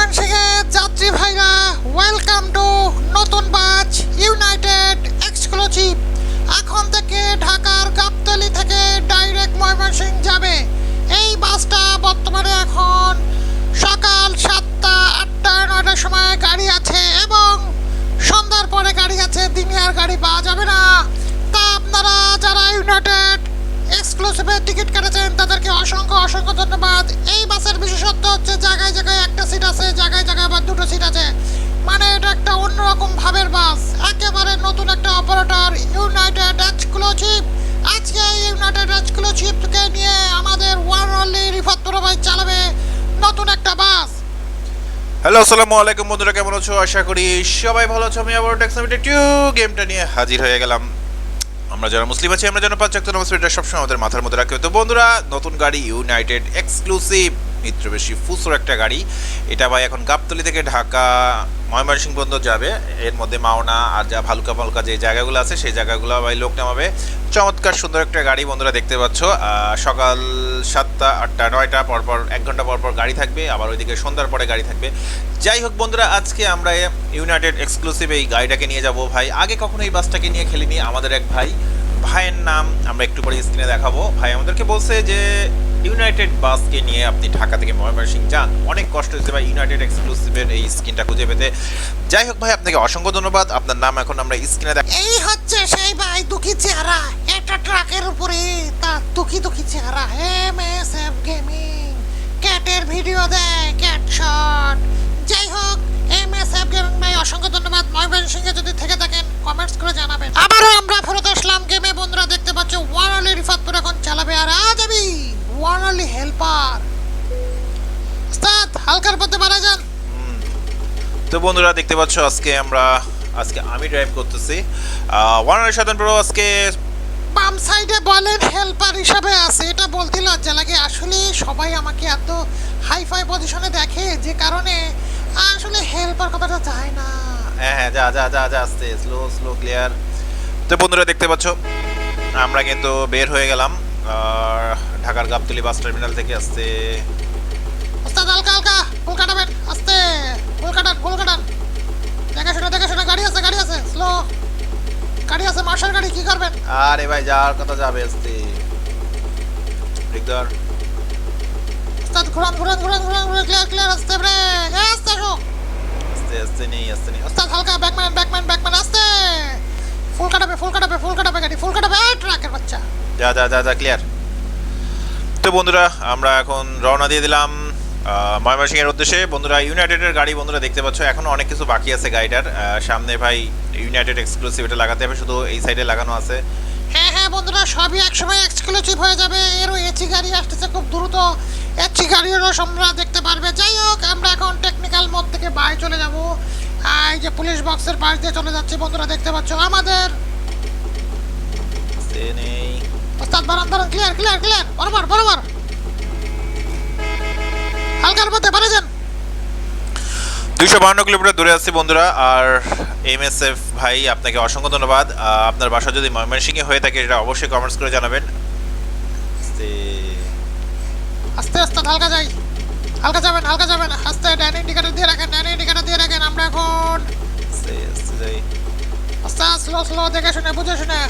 ময়মনসিংহে যাত্রী ভাইরা ওয়েলকাম টু নতুন বাস ইউনাইটেড এক্সক্লুসিভ এখন থেকে ঢাকার গাবতলি থেকে ডাইরেক্ট ময়মনসিংহ যাবে। এই বাসটা বর্তমানে এখন সকাল সাতটা, আটটা, নয়টার সময় গাড়ি আছে এবং সন্ধ্যার পরে গাড়ি আছে, দিনে আর গাড়ি পাওয়া যাবে না। তা আপনারা যারা ইউনাইটেড এক্সক্লুসিভের টিকিট কেটেছেন তাদেরকে অসংখ্য অসংখ্য ধন্যবাদ। এই বাসের বিশেষত্ব হচ্ছে জায়গায় জায়গায় একটা সিট আছে, জায়গায় জায়গায় আবার দুটো সিট আছে। মানে এটা একটা অন্যরকম ভাবের বাস। একেবারে নতুন একটা অপারেটর ইউনাইটেড এক্সক্লুসিভ আজকে ইউনাইটেড এক্সক্লুসিভকে নিয়ে আমাদের ওয়ান অনলি রিফাত ভাই চালাবে নতুন একটা বাস। হ্যালো আসসালামু আলাইকুম বন্ধুরা, কেমন আছো? আশা করি সবাই ভালো আছো। আমি আবার টেক্সামিটে টু গেমটা নিয়ে হাজির হয়ে গেলাম। আমরা যারা মুসলিম আছি, আমরা যেন পাঁচ নামাজ সবসময় আমাদের মাথার মধ্যে রাখি। তো বন্ধুরা, নতুন গাড়ি ইউনাইটেড এক্সক্লুসিভ মিত্রবেশী ফুসোর একটা গাড়ি। এটা ভাই এখন গাবতলি থেকে ঢাকা, ময়মনসিংহ পর্যন্ত যাবে। এর মধ্যে মাওনা আর যা ভালুকা ফালুকা যে জায়গাগুলো আছে, সেই জায়গাগুলো ভাই লোক নামাবে। চমৎকার সুন্দর একটা গাড়ি বন্ধুরা দেখতে পাচ্ছ। সকাল সাতটা, আটটা, নয়টা, পরপর এক ঘণ্টা পরপর গাড়ি থাকবে। আবার ওইদিকে সন্ধ্যার পরে গাড়ি থাকবে। যাই হোক বন্ধুরা, আজকে আমরা ইউনাইটেড এক্সক্লুসিভ এই গাড়িটাকে নিয়ে যাব ভাই। আগে কখনো এই বাসটাকে নিয়ে খেলিনি আমাদের এক ভাই। ভাইয়ের নাম আমরা একটু পরে স্ক্রিনে দেখাবো। ভাই আমাদেরকে বলছে যে ইউনাইটেড বাসকে নিয়ে আপনি ঢাকা থেকে ময়মনসিংহ যান। অনেক কষ্ট হয়েছে ভাই ইউনাইটেড এক্সক্লুসিভের এই স্ক্রিনটা খুঁজে পেতে। যাই হোক ভাই, আপনাকে অসংখ্য ধন্যবাদ। আপনার নাম এখন আমরা স্ক্রিনে দেখ এই হচ্ছে সেই ভাই দুঃখী চেহারা। একটা ট্রাকের উপরে তার দুঃখী দুঃখী চেহারা। এম এস এফ গেমিং ক্যাটের ভিডিও দেয় ক্যাট শট যাই হোক এম এস এফ গেমিং ভাই, অসংখ্য ধন্যবাদ। ময়মনসিংহে যদি থেকে থাকেন কমেন্টস করে জানাবেন। আবারও আমরা ফেরত আসলাম গেমে বন্ধুরা, দেখতে পাচ্ছ অনলি রিফাতপুর এখন চালাবে। আর আজ আমি ওয়ান অনলি হেল্পার ওস্তাদ হালকার পথে মারা যান তো বন্ধুরা দেখতে পাচ্ছ আজকে আমরা আজকে আমি ড্রাইভ করতেছি। ওয়ান সাধারণ প্রো আজকে বাম সাইডে বলেন হেল্পার হিসাবে আছে এটা বলতে লজ্জা লাগে। আসলে সবাই আমাকে এত হাই ফাই পজিশনে দেখে যে কারণে আসলে হেল্পার কথাটা যায় না। হ্যাঁ হ্যাঁ যা যা যা যা আস্তে স্লো স্লো ক্লিয়ার তো বন্ধুরা দেখতে পাচ্ছ আমরা কিন্তু বের হয়ে গেলাম। ঢাকার গাবতলি বাস টার্মিনাল থেকে আসতে ওস্তাদ হালকা হালকা ফুল কাটাবেন আস্তে ফুল কাটান ফুল কাটান। দেখে শুনে দেখে শুনে গাড়ি আছে গাড়ি আছে স্লো গাড়ি আছে মার্শাল গাড়ি কি করবেন? আরে ভাই যাওয়ার কথা যাবে আসতে রিকদার। ওস্তাদ ঘুরান ঘুরান ঘুরান ঘুরান ঘুরান ক্লিয়ার ক্লিয়ার আস্তে ব্রেক আস্তে শো আস্তে আস্তে নেই আস্তে নেই। ওস্তাদ হালকা ব্যাকম্যান ব্যাকম্যান ব্যাকম্যান আস্তে। ফুল কাটাবে ফুল কাটাবে ফুল কাটাবে গাড়ি ফুল কাটাবে। ট্রাকের বাচ্চা। যা যা যা যা ক্লিয়ার তো বন্ধুরা আমরা এখন রওনা দিয়ে দিলাম ময়মনসিংহের উদ্দেশ্যে। বন্ধুরা ইউনাইটেডের গাড়ি বন্ধুরা দেখতে পাচ্ছ এখনও অনেক কিছু বাকি আছে গাড়িটার। সামনে ভাই ইউনাইটেড এক্সক্লুসিভ এটা লাগাতে হবে শুধু এই সাইডে লাগানো আছে। হ্যাঁ হ্যাঁ বন্ধুরা সবই একসময় এক্সক্লুসিভ হয়ে যাবে। এরও এচি গাড়ি আসতেছে খুব দ্রুত। এচি গাড়িরও তোমরা দেখতে পারবে। যাই হোক আমরা এখন টেকনিক্যাল মোড থেকে বাইরে চলে যাব। এই যে পুলিশ বক্সের পাশ দিয়ে চলে যাচ্ছে বন্ধুরা দেখতে পাচ্ছ আমাদের। নেই। ওস্তাদ বারান বারান ক্লিয়ার ক্লিয়ার ক্লিয়ার বরাবর বরাবর। হালকার মধ্যে বাড়ে যান। দুইশো বাহান্ন কিলোমিটার দূরে আছি বন্ধুরা আর এম এস এফ ভাই আপনাকে অসংখ্য ধন্যবাদ। আপনার বাসা যদি ময়মনসিংহে হয়ে থাকে এটা অবশ্যই কমেন্টস করে জানাবেন। আস্তে। আস্তে হালকা যাই। হালকা যাবেন হালকা যাবেন। আস্তে ডান ইন্ডিকেটর দিয়ে রাখেন ডান ইন্ডিকেটর দিয়ে রাখেন। আমরা এখন আস্তে আস্তে যাই। আস্তে স্লো স্লো দেখে শুনে বুঝে শুনে।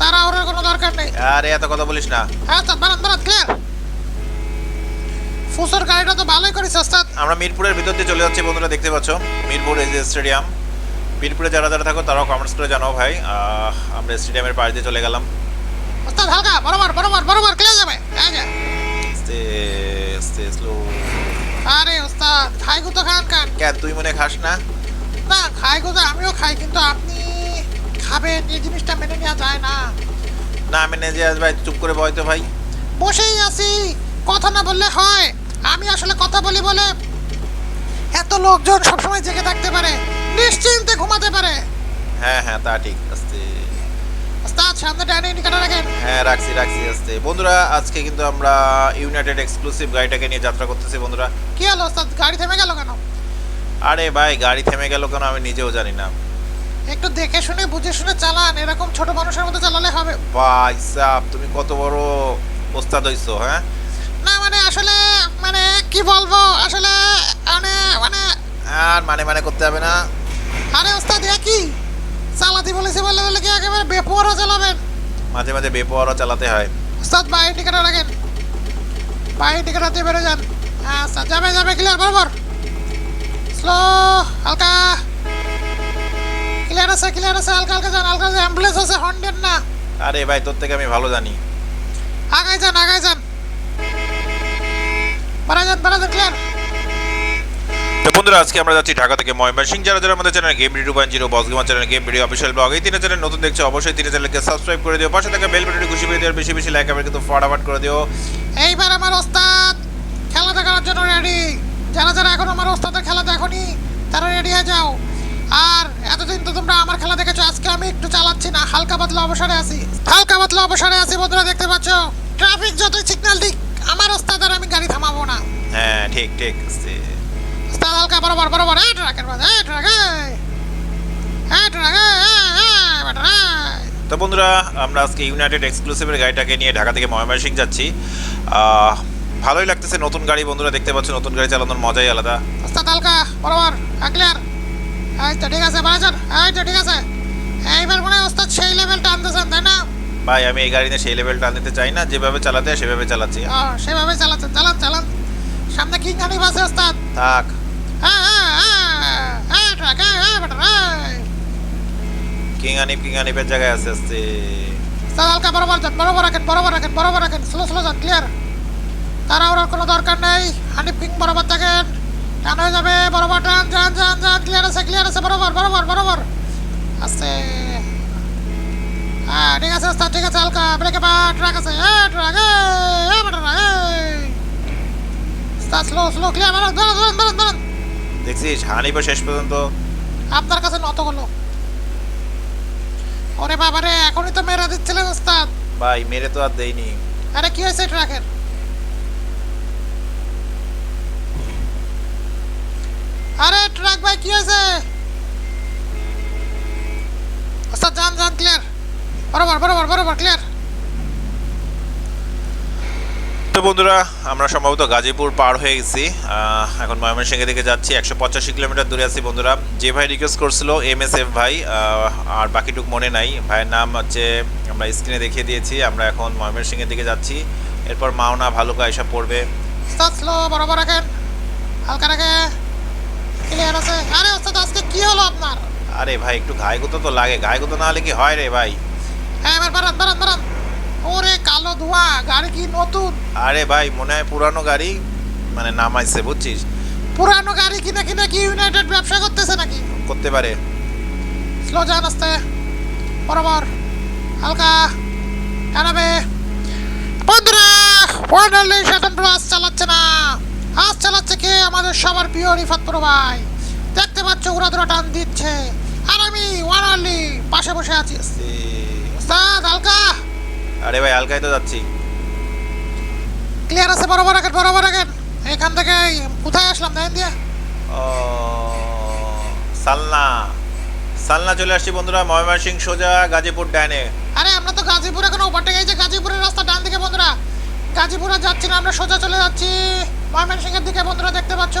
তারা ওর কোনো দরকার নেই। আরে এত কথা বলিস না। হ্যাঁ বারান বারান ক্লিয়ার ফুসর গাড়িটা তো ভালোই ওস্তাদ। আমরা মিরপুরের ভিতর দিয়ে চলে যাচ্ছি বন্ধুরা দেখতে পাচ্ছ? মিরপুর এই যে স্টেডিয়াম মিরপুরে যারা যারা থাকো তারাও কমেন্টস করে জানাও ভাই। আমরা স্টেডিয়ামের পাশ দিয়ে চলে গেলাম। ওস্তাদ হালকা বরাবর বরাবর বরাবর ক্লিয়ার যাবে। এই যে। আস্তে আস্তে স্লো আরে ওস্তাদ খাই তো খান খান। তুই মনে খাস না? না খাই তো আমিও খাই কিন্তু আপনি খাবেন এই জিনিসটা মেনে নেওয়া যায় না। না আমি নেজে আস ভাই চুপ করে বয় তো ভাই। বসেই আছি। কথা না বললে হয়। আমি আসলে কথা বলি বলে এত লোকজন সবসময় জেগে থাকতে পারে। নিশ্চিন্তে ঘুমাতে পারে। হ্যাঁ হ্যাঁ তা ঠিক আস্তে। ওস্তাদ সামনে ডাইনে ইন্ডিকেটর রাখেন। হ্যাঁ রাখছি রাখছি আস্তে। বন্ধুরা আজকে কিন্তু আমরা ইউনাইটেড এক্সক্লুসিভ গাড়িটাকে নিয়ে যাত্রা করতেছি বন্ধুরা। কি হলো ওস্তাদ? গাড়ি থেমে গেল কেন? আরে ভাই গাড়ি থেমে গেল কেন আমি নিজেও জানি না। একটু দেখে শুনে বুঝে শুনে চালান। এরকম ছোট মানুষের মতো চালালে হবে। ভাই সাহ তুমি কত বড় ওস্তাদ হইছো হ্যাঁ? না মানে আসলে মানে কি বলব? আসলে মানে মানে আর মানে মানে করতে হবে না। আরে ওস্তাদ একই। চালাতে বলেছি বলে বলে কি একেবারে বেপরোয়া চালাবেন? মাঝে মাঝে বেপরও চালাতে হয়। ওস্তাদ বাইরে টিকিট রাখেন। বাইরে টিকিট হাতে বেরো যান। আচ্ছা যাবে যাবে ক্লিয়ার বরাবর। স্লো হালকা। ক্লিয়ার আছে ক্লিয়ার আছে হালকা হালকা যান হালকা অ্যাম্বুলেন্স আছে হন্ডেন না। আরে ভাই তোর থেকে আমি ভালো জানি। আগাই যান আগাই যান। বাড়া যান বাড়া যান ক্লিয়ার তো বন্ধুরা আজকে আমরা যাচ্ছি ঢাকা থেকে ময়মনসিংহ যারা যারা আমাদের channel game video point zero boss gamer channel game video official blog এই তিনটা চ্যানেল নতুন দেখছ অবশ্যই তিনটা চ্যানেলকে সাবস্ক্রাইব করে দিও। পাশে থাকা বেল বাটনটি খুশি করে দিও আর বেশি বেশি লাইক আবার কিন্তু ফটাফট করে দিও। এইবার আমার ওস্তাদ খেলা দেখার জন্য রেডি যারা যারা এখন আমার ওস্তাদের খেলা দেখনি তারা রেডি হয়ে যাও। আর এতদিন তো তোমরা আমার খেলা দেখেছ আজকে আমি একটু চালাচ্ছি না। হালকা পাতলা অবসরে আছি। হালকা পাতলা অবসরে আছি বন্ধুরা দেখতে পাচ্ছ? ট্রাফিক যতই সিগন্যাল দিক আমার ওস্তাদ আর আমি গাড়ি থামাবো না। হ্যাঁ ঠিক ঠিক ওস্তাদ হালকা বরাবর বরাবর। এই ট্রাকের বাদ এই ট্রাক এই। ট্রাক তো বন্ধুরা আমরা আজকে ইউনাইটেড এক্সক্লুসিভের গাড়িটাকে নিয়ে ঢাকা থেকে ময়মনসিংহ যাচ্ছি। ভালোই লাগতেছে নতুন গাড়ি বন্ধুরা দেখতে পাচ্ছ নতুন গাড়ি চালানোর মজাই আলাদা। ওস্তাদ হালকা বরাবর ক্লিয়ার এই তো ঠিক আছে বাড়াচান এই তো ঠিক আছে। এইবার মনে হয় ওস্তাদ সেই লেভেলটা আনতেছেন তাই না? ভাই আমি এই গাড়ি নিয়ে সেই লেভেলটা আনতে চাই না। যেভাবে চালাতে হয় সেভাবে চালাচ্ছি। ও সেভাবে চালাচ্ছেন। চালান চালান। সামনে কিং গাড়ি বাসে ওস্তাদ। থাক। কিং আনিপ কিং আনিপের জায়গায় আস্তে আস্তে হালকা বরাবর যান বরাবর রাখেন বরাবর রাখেন বরাবর রাখেন। স্লো স্লো যান ক্লিয়ার তারা ওরার কোনো দরকার নেই। হানি পিং বরাবর থাকেন। টান যাবে বরাবর টান যান যান যান ক্লিয়ার আছে ক্লিয়ার আছে বরাবর বরাবর বরাবর। আস্তে হ্যাঁ ঠিক আছে ওস্তাদ ঠিক আছে হালকা ব্রেকে পা ট্রাক আছে। এ ট্রাক এ বেটা এই ওস্তাদ স্লো স্লো ক্লিয়ার বাড়ান বাড়ান বাড়ান বাড়ান বাড়ান দেখছিস হানিপের শেষ পর্যন্ত। আপনার কাছে নত হলো। ওরে বাবারে এখনই তো মেরে দিচ্ছিলেন ওস্তাদ। ভাই মেরে তো আর দেয়নি আরে কি হয়েছে ট্রাকের আরে ট্রাক ভাই কি হয়েছে? ওস্তাদ যান যান ক্লিয়ার বরাবর বরাবর বরাবর ক্লিয়ার তো বন্ধুরা আমরা সম্ভবত গাজীপুর পার হয়ে গেছি। এখন ময়মনসিংহের দিকে যাচ্ছি একশো পঁচাশি কিলোমিটার দূরে আছি বন্ধুরা। যে ভাই রিকোয়েস্ট করছিল এম এস এফ ভাই আর বাকিটুক মনে নাই। ভাইয়ের নাম হচ্ছে আমরা স্ক্রিনে দেখিয়ে দিয়েছি আমরা এখন ময়মনসিংহের দিকে যাচ্ছি। এরপর মাওনা ভালুকা এসব পড়বে। বরাবর রাখেন। হালকা রাখে ক্লিয়ার আছে আরে ওস্তাদ আজকে কি হলো আপনার? আরে ভাই একটু ঘায় গুতো তো লাগে। ঘায় গুতো না হলে কি হয় রে ভাই? হ্যাঁ এবার ওরে কালো ধোঁয়া গাড়ি কি নতুন? আরে ভাই মনে হয় পুরানো গাড়ি মানে নামাইছে বুঝছিস? পুরানো গাড়ি কিনে কিনে কি ইউনাইটেড ব্যবসা করতেছে নাকি? করতে পারে। স্লো যান আস্তে। বরাবর। হালকা। টানাবে বন্ধুরা ফাইনালি সেতন আজ চালাচ্ছে না। আজ চালাচ্ছে কে? আমাদের সবার প্রিয় রিফাত প্রো ভাই। দেখতে পাচ্ছ উড়া দুরা টান দিচ্ছে। আর আমি ওয়ানালি পাশে বসে আছি। ওস্তাদ হালকা আরে ভাই হালকায় তো যাচ্ছি। ক্লিয়ার আছে? বরাবর রাখেন বরাবর রাখেন এখান থেকে কোথায় আসলাম? দেন দিয়ে। ও সালনা। সালনা চলে আসছি বন্ধুরা ময়মনসিং সোজা গাজীপুর ডানে। আরে আমরা তো গাজীপুর এখন ওভারটেক এই যে গাজীপুরের রাস্তা ডান দিকে বন্ধুরা। গাজীপুরে যাচ্ছি না আমরা সোজা চলে যাচ্ছি। ময়মনসিংহের দিকে বন্ধুরা দেখতে পাচ্ছ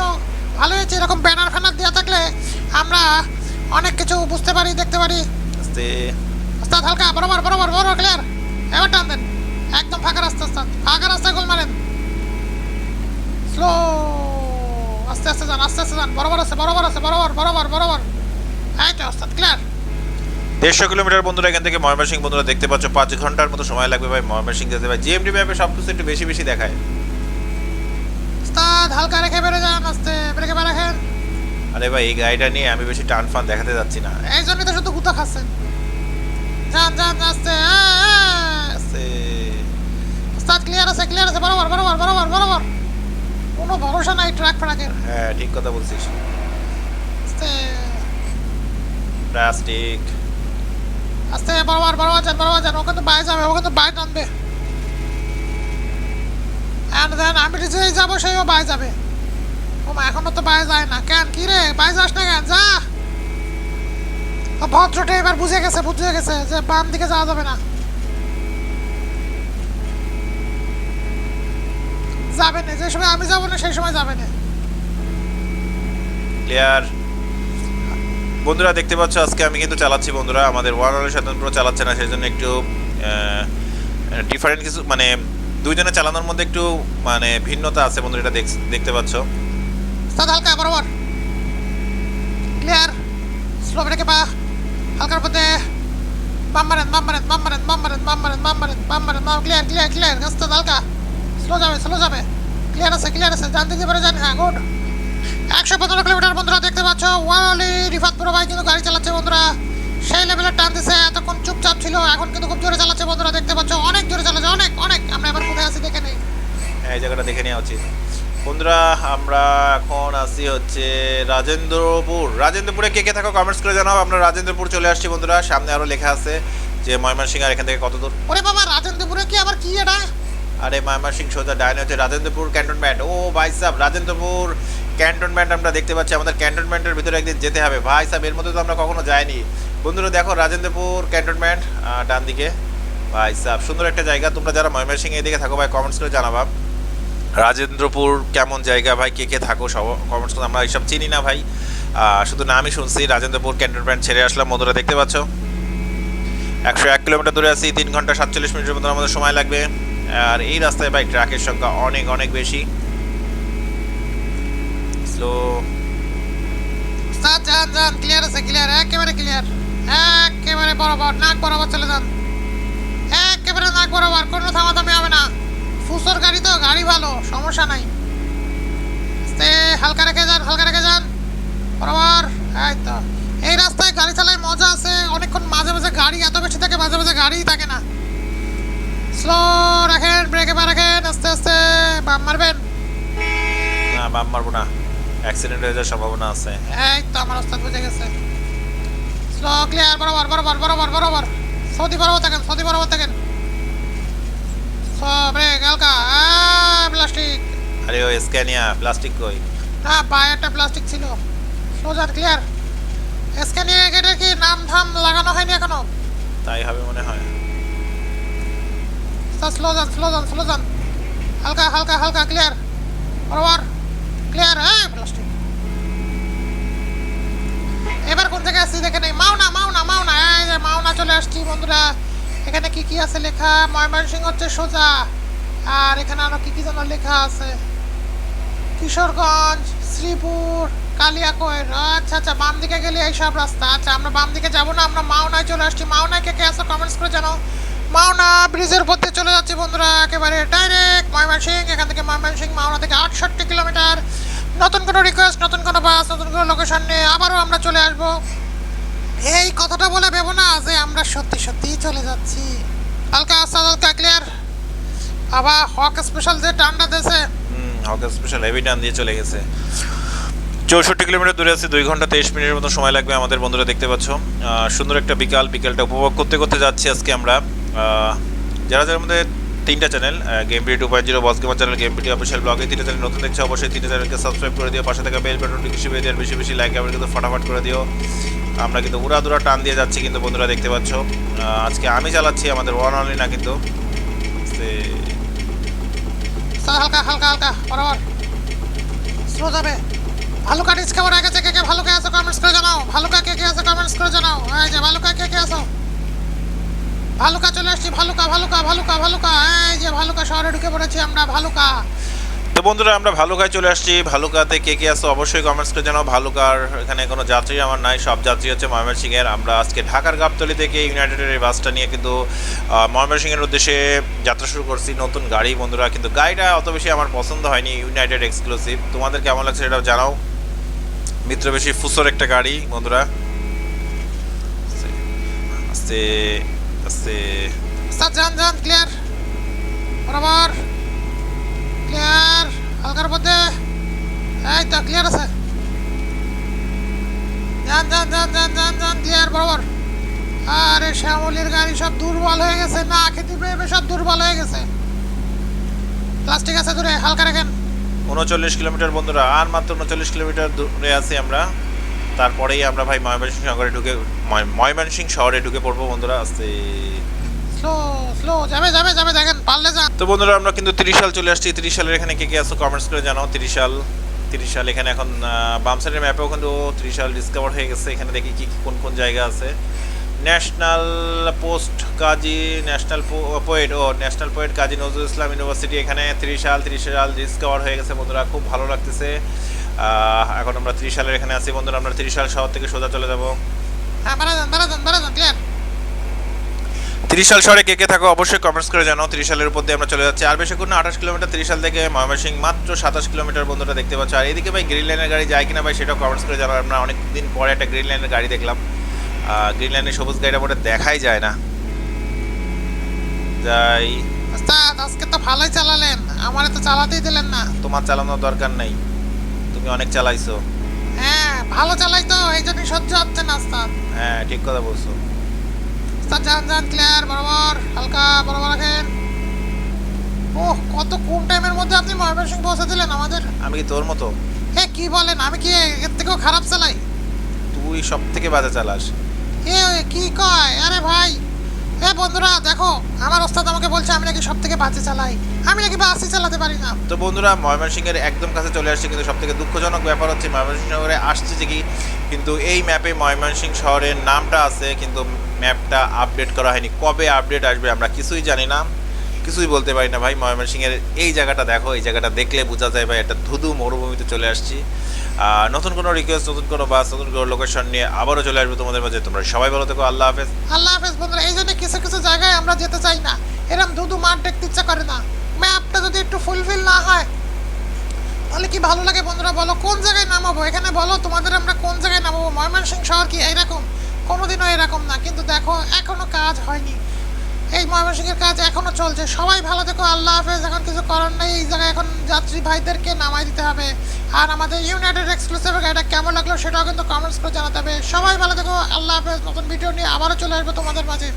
ভালো হয়েছে এরকম ব্যানার ফ্যানার দেওয়া থাকলে আমরা অনেক কিছু বুঝতে পারি দেখতে পারি। আস্তে। ওস্তাদ হালকা বরাবর বরাবর বরাবর ক্লিয়ার এবার টান দেন। একদম ফাঁকা রাস্তা ওস্তাদ। ফাঁকা রাস্তায় গোল মারেন। স্লো আস্তে আস্তে যান আস্তে আস্তে যান। বরাবর আছে বরাবর আছে বরাবর বরাবর বরাবর। এই তো ওস্তাদ ক্লিয়ার দেড়শো কিলোমিটার বন্ধুরা এখান থেকে ময়মনসিং বন্ধুরা দেখতে পাচ্ছ পাঁচ ঘণ্টার মতো সময় লাগবে ভাই ময়মনসিং যেতে। ভাই জিএমডি ম্যাপে সব কিছু একটু বেশি বেশি দেখায়। হালকা রেখে বেড়ে যান আস্তে ব্রেকে বেড়ে রাখেন। আরে ভাই এই গাড়িটা নিয়ে আমি বেশি টান ফান দেখাতে যাচ্ছি না। এই জন্যই তো শুধু গুতা খাচ্ছেন। যান যান আস্তে। আস্তে। ওস্তাদ ক্লিয়ার আছে ক্লিয়ার আছে বরাবর বরাবর বরাবর বরাবর। কোনো ভরসা নাই ট্রাক ফ্রাকের হ্যাঁ ঠিক কথা বলছিস। আস্তে। প্লাস্টিক। আস্তে বরাবর বরাবর যান বরাবর যান তো বাই যাবে তো বাই টানবে। অ্যান্ড দেন আমি যেই যাব, সেইও বাই যাবে। ও মা, এখনও তো বাই যায় না। কেন? কি রে? বাই যাস না কেন? যা! ভদ্রটা এবার বুঝে গেছে বুঝে গেছে যে বাম দিকে যাওয়া যাবে না। যাবে না, যে সময় আমি যাব না, সেই সময় যাবে না। ক্লিয়ার বন্ধুরা, দেখতে পাচ্ছ আজকে আমি কিন্তু চালাচ্ছি বন্ধুরা, আমাদের ওয়ান অনলি সাধন প্রো চালাচ্ছে না সেই জন্য একটু ডিফারেন্ট কিছু মানে দুইজনে চালানোর মধ্যে একটু মানে ভিন্নতা আছে বন্ধুরা, এটা দেখ- দেখতে পাচ্ছ। উস্তাদ হালকা, বরাবর। ক্লিয়ার স্লো ব্রেকে পা। হালকার মধ্যে। বাম মারেন বাম মারেন বাম মারেন বাম মারেন বাম মারেন বাম মারেন বাম মারেন, বাম ক্লিয়ার ক্লিয়ার ক্লিয়ার উস্তাদ হালকা। স্লো যাবে স্লো যাবে। ক্লিয়ার আছে ক্লিয়ার আছে, জানতে দিয়ে পারে জান হ্যাঁ গুড একশো পনেরো কিলোমিটার বন্ধুরা দেখতে পাচ্ছ ওয়ালি রিফাত পুরো ভাই কিন্তু গাড়ি চালাচ্ছে বন্ধুরা। সেই লেভেলের টান দিছে এতক্ষণ চুপচাপ ছিল এখন কিন্তু খুব জোরে চালাচ্ছে বন্ধুরা দেখতে পাচ্ছ অনেক জোরে চালাচ্ছে অনেক অনেক। আমরা এবার কোথায় আছি দেখে নেই। এই জায়গাটা দেখে নেওয়া উচিত। বন্ধুরা আমরা এখন আসি হচ্ছে রাজেন্দ্রপুর। রাজেন্দ্রপুরে কে কে থাকো কমেন্টস করে জানাও আমরা রাজেন্দ্রপুর চলে আসছি বন্ধুরা সামনে আরও লেখা আছে যে ময়মনসিংহ আর এখান থেকে কত দূর? ওরে বাবা রাজেন্দ্রপুরে কি আবার কি এটা? আরে ময়মনসিংহ সোজা ডাইনে হচ্ছে রাজেন্দ্রপুর ক্যান্টনমেন্ট। ও ভাই সাহেব রাজেন্দ্রপুর ক্যান্টনমেন্ট আমরা দেখতে পাচ্ছি, আমাদের ক্যান্টনমেন্টের ভিতরে একদিন যেতে হবে। ভাই সাহেব, এর মধ্যে তো আমরা কখনো যাইনি। বন্ধুরা, দেখো রাজেন্দ্রপুর ক্যান্টনমেন্ট ডান দিকে। ভাই সাহেব, সুন্দর একটা জায়গা। তোমরা যারা ময়মনসিংহ এদিকে থাকো, ভাই কমেন্টস করে জানাবা। রাজেন্দ্রপুর কেমন জায়গা? ভাই, কে কে থাকো? সব কমেন্টস করে আমরা এইসব চিনি না, ভাই। শুধু নামই শুনছি, রাজেন্দ্রপুর ক্যান্টনমেন্ট ছেড়ে আসলাম, বন্ধুরা, দেখতে পাচ্ছ? একশো এক কিলোমিটার দূরে আছি, তিন ঘণ্টা সাতচল্লিশ মিনিটের মতো আমাদের সময় লাগবে। আর এই রাস্তায়, ভাই ট্রাকের সংখ্যা অনেক অনেক বেশি। স্লো স্যার যান যান ক্লিয়ার আছে ক্লিয়ার একেবারে ক্লিয়ার একেবারে বরাবর নাক বরাবর চলে যান। একেবারে নাক বরাবর কোনো থামাথামি হবে না। ফুসোর গাড়ি তো গাড়ি ভালো সমস্যা নাই। আস্তে হালকা রেখে যান হালকা রেখে যান। বরাবর এই তো। এই রাস্তায় গাড়ি চালায় মজা আছে অনেকক্ষণ মাঝে মাঝে গাড়ি এত বেশি থাকে মাঝে মাঝে গাড়িই থাকে না। স্লো রাখেন ব্রেকে পা রাখেন আস্তে আস্তে বাম মারবেন। না বাম মারবো না। অ্যাক্সিডেন্ট হয়ে যাওয়ার সম্ভাবনা আছে। এই তো আমার ওস্তাদ বুঝে গেছে। স্লো ক্লিয়ার বরাবর বরাবর বরাবর বরাবর। সৌদি বরাবর থাকেন সৌদি বরাবর থাকেন। ব্রেক হালকা প্লাস্টিক আরে ও স্ক্যানিয়া প্লাস্টিক কই? না একটা প্লাস্টিক ছিল। যান ক্লিয়ার স্ক্যানিয়ে গেটে কি নাম ধাম লাগানো হয়নি এখনও? তাই হবে মনে হয়। স্লো যান স্লো যান স্লো যান। হালকা হালকা হালকা ক্লিয়ার বরাবর। ক্লিয়ার হ্যাঁ? প্লাস্টিক এবার কোন জায়গায় আসছি দেখে নেই মাওনা মাওনা মাওনা। মাওনা চলে আসছি বন্ধুরা। এখানে কি কি আছে লেখা? ময়মনসিংহ হচ্ছে সোজা। আর এখানে আরও কি কি যেন লেখা আছে? কিশোরগঞ্জ, শ্রীপুর, কালিয়াকৈর। আচ্ছা আচ্ছা বাম দিকে গেলে এই সব রাস্তা। আচ্ছা আমরা বাম দিকে যাব না, আমরা মাওনায় চলে আসছি। মাওনায় কে কে আছে? কমেন্টস করে জানাও। মাওনা ব্রিজের উপর দিয়ে চলে যাচ্ছি বন্ধুরা, একেবারে ডাইরেক্ট ময়মনসিং এখান থেকে ময়মনসিং মাওনা থেকে আটষট্টি কিলোমিটার। নতুন কোনো রিকোয়েস্ট নতুন কোনো বাস নতুন কোনো লোকেশন নিয়ে আবারও আমরা চলে আসব। এই কথাটা বলে ভেবো না যে আমরা সত্যি সত্যিই চলে যাচ্ছি। হালকা আস্তা, হালকা ক্লিয়ার আবার হক স্পেশাল যে টানটা হুম, হক স্পেশাল হেভি টান দিয়ে চলে গেছে। চৌষট্টি কিলোমিটার দূরে আছে, দুই ঘণ্টা তেইশ মিনিটের মতো সময় লাগবে আমাদের বন্ধুরা দেখতে পাচ্ছ। সুন্দর একটা বিকাল, বিকেলটা উপভোগ করতে করতে যাচ্ছি আজকে আমরা। যারা যারা আমাদের তিনটা channel game BD two point zero boss gamer channel game BD official ব্লগে তিনটা চ্যানেল নতুন দেখছে অবশ্যই। তিনটা চ্যানেলকে সাবস্ক্রাইব করে দিও, পাশে থাকা বেল বাটনটি বেশি আর বেশি বেশি লাইক আমরা কিন্তু ফটাফট করে দিও। আমরা কিন্তু উড়া দুরা টান দিয়ে যাচ্ছি কিন্তু বন্ধুরা, দেখতে পাচ্ছ। আজকে আমি চালাচ্ছি আমাদের ওয়ান অনলি না কিন্তু। হালকা হালকা হালকা, বরাবর। স্লো যাবে। ভালুকা ডিস খাবার আগে কে কে ভালুকা আছে কমেন্টস করে জানাও। ভালুকা, কে কে আছে কমেন্টস করে জানাও। এই যে, ভালুকা, কে কে আছো? ভালুকা চলে আসছি, ভালুকা ভালুকা ভালুকা ভালুকা। এই যে ভালুকা শহরে ঢুকে পড়েছি আমরা, ভালুকা। তো বন্ধুরা, আমরা ভালুকায় চলে আসছি। ভালুকাতে কে কে আসো অবশ্যই কমেন্টস করে জানাও। ভালুকার এখানে কোনো যাত্রী আমার নাই, সব যাত্রী হচ্ছে ময়মনসিংহের। আমরা আজকে ঢাকার গাবতলি থেকে ইউনাইটেডের এই বাসটা নিয়ে কিন্তু ময়মনসিংহের উদ্দেশ্যে যাত্রা শুরু করছি। নতুন গাড়ি বন্ধুরা, কিন্তু গাড়িটা অত বেশি আমার পছন্দ হয়নি ইউনাইটেড এক্সক্লুসিভ তোমাদের কেমন লাগছে সেটাও জানাও। মিত্র বেশি ফুসোর একটা গাড়ি, বন্ধুরা। আস্তে। আস্তে স্যার যান যান ক্লিয়ার বরাবর। ক্লিয়ার হালকার মধ্যে? এই তো ক্লিয়ার আছে। যান যান যান যান যান যান ক্লিয়ার বরাবর। আরে শ্যামলির গাড়ি সব দুর্বল হয়ে গেছে না খেতে পেয়ে সব দুর্বল হয়ে গেছে। প্লাস্টিক আছে দূরে হালকা রাখেন। উনচল্লিশ কিলোমিটার বন্ধুরা আর মাত্র উনচল্লিশ কিলোমিটার দূরে আছি আমরা। তারপরেই আমরা ভাই ময়মনসিংহ শহরে ঢুকে ময়- ময়মনসিংহ শহরে ঢুকে পড়ব বন্ধুরা আস্তে স্লো স্লো যাবে যাবে যাবে দেখেন পারলে যান। তো বন্ধুরা আমরা কিন্তু তিরিশ সাল চলে আসছি। তিরিশ সালের এখানে কে কে আসো কমেন্টস করে জানাও। তিরিশ সাল ত্রিশাল এখানে এখন বাম সাইডের ম্যাপেও কিন্তু ত্রিশাল ডিসকভার হয়ে গেছে। এখানে দেখি কি কি কোন কোন জায়গা আছে। National post Kazi national poet ও national poet Kazi Nazrul Islam university এখানে ত্রিশাল ত্রিশাল ডিসকভার হয়ে গেছে বন্ধুরা। খুব ভালো লাগতেছে। এখন আমরা ত্রিশালের এখানে আছি বন্ধুরা। আমরা ত্রিশাল শহর থেকে সোজা চলে যাব। হ্যাঁ বেড়া যান বেড়া যান বেড়া যান ক্লিয়ার ত্রিশাল শহরে কে কে থাকো অবশ্যই কমেন্টস করে জানাও। ত্রিশালের উপর দিয়ে আমরা চলে যাচ্ছি। আর বেশি কোনো আঠাশ কিলোমিটার ত্রিশাল থেকে ময়মনসিং মাত্র সাতাশ কিলোমিটার বন্ধুরা দেখতে পাচ্ছ। আর এদিকে ভাই গ্রিন লাইনের গাড়ি যায় কিনা ভাই সেটাও কমেন্টস করে জানাও আমরা অনেক দিন পরে একটা গ্রিন লাইনের গাড়ি দেখলাম। গ্রিন লাইনের সবুজ গাড়িটা মোটে দেখাই যায় না। যাই। ওস্তাদ আজকে তো ভালোই চালালেন। আমারে তো চালাতেই দিলেন না। তোমার চালানোর দরকার নেই। তুমি অনেক চালাইছো। ভালো চালাই তো এই জন্যই সহ্য হচ্ছে না ওস্তাদ। হ্যাঁ ঠিক কথা বলছো। ওস্তাদ যান যান ক্লিয়ার বরাবর হালকা বরাবর রাখেন। ওহ কত কোন টাইমের মধ্যে আপনি ময়মনসিং পৌঁছে দিলেন আমাদের। আমি কি তোর মতো? এ কি বলেন আমি কি এর থেকেও খারাপ চালাই? তুই সব থেকে বাজে চালাস। এ কি কয়? আরে ভাই এ বন্ধুরা, দেখো, আমার ওস্তাদ আমাকে বলছে, আমি নাকি সব থেকে চালাই। আমি নাকি বাসই চালাতে পারি না। তো বন্ধুরা, ময়মনসিংহের একদম কাছে চলে আসছে, কিন্তু সবথেকে দুঃখজনক ব্যাপার হচ্ছে, ময়মনসিংহ শহরে আসছে যে কি, কিন্তু এই ম্যাপে ময়মনসিংহ শহরের নামটা আছে, কিন্তু ম্যাপটা আপডেট করা হয়নি। কবে আপডেট আসবে আমরা কিছুই জানি না। কিছুই বলতে পারি না ভাই, ময়মনসিংহের এই জায়গাটা দেখো, এই জায়গাটা দেখলে বোঝা যায় ভাই, একটা ধুধু মরুভূমিতে চলে আসছি। নতুন কোনো রিকোয়েস্ট নতুন কোনো বাস নতুন কোনো লোকেশন নিয়ে আবারও চলে আসবে তোমাদের মাঝে। তোমরা সবাই ভালো থেকো, আল্লাহ হাফেজ। আল্লাহ হাফেজ বন্ধুরা, এই জন্য কিছু কিছু জায়গায় আমরা যেতে চাই না। এরম ধুধু মাঠ দেখতে ইচ্ছা করে না। ম্যাপটা যদি একটু ফুলফিল না হয়, তাহলে কি ভালো লাগে বন্ধুরা বলো? কোন জায়গায় নামাবো? এখানে বলো, তোমাদের আমরা কোন জায়গায় নামাবো? ময়মনসিংহ শহর কি এইরকম? কোনোদিনও এরকম না। কিন্তু দেখো, এখনও কাজ হয়নি। এই ময়মনসিংহের কাজ এখনও চলছে। সবাই ভালো থেকো, আল্লাহ হাফেজ। এখন কিছু করার নেই। এই জায়গায় এখন যাত্রী ভাইদেরকে নামাই দিতে হবে। আর আমাদের ইউনাইটেড এক্সক্লুসিভ গাড়িটা কেমন লাগল সেটাও কিন্তু কমেন্টস করে জানাতে হবে। সবাই ভালো থেকো, আল্লাহ হাফেজ। নতুন ভিডিও নিয়ে আবারও চলে আসব তোমাদের মাঝে।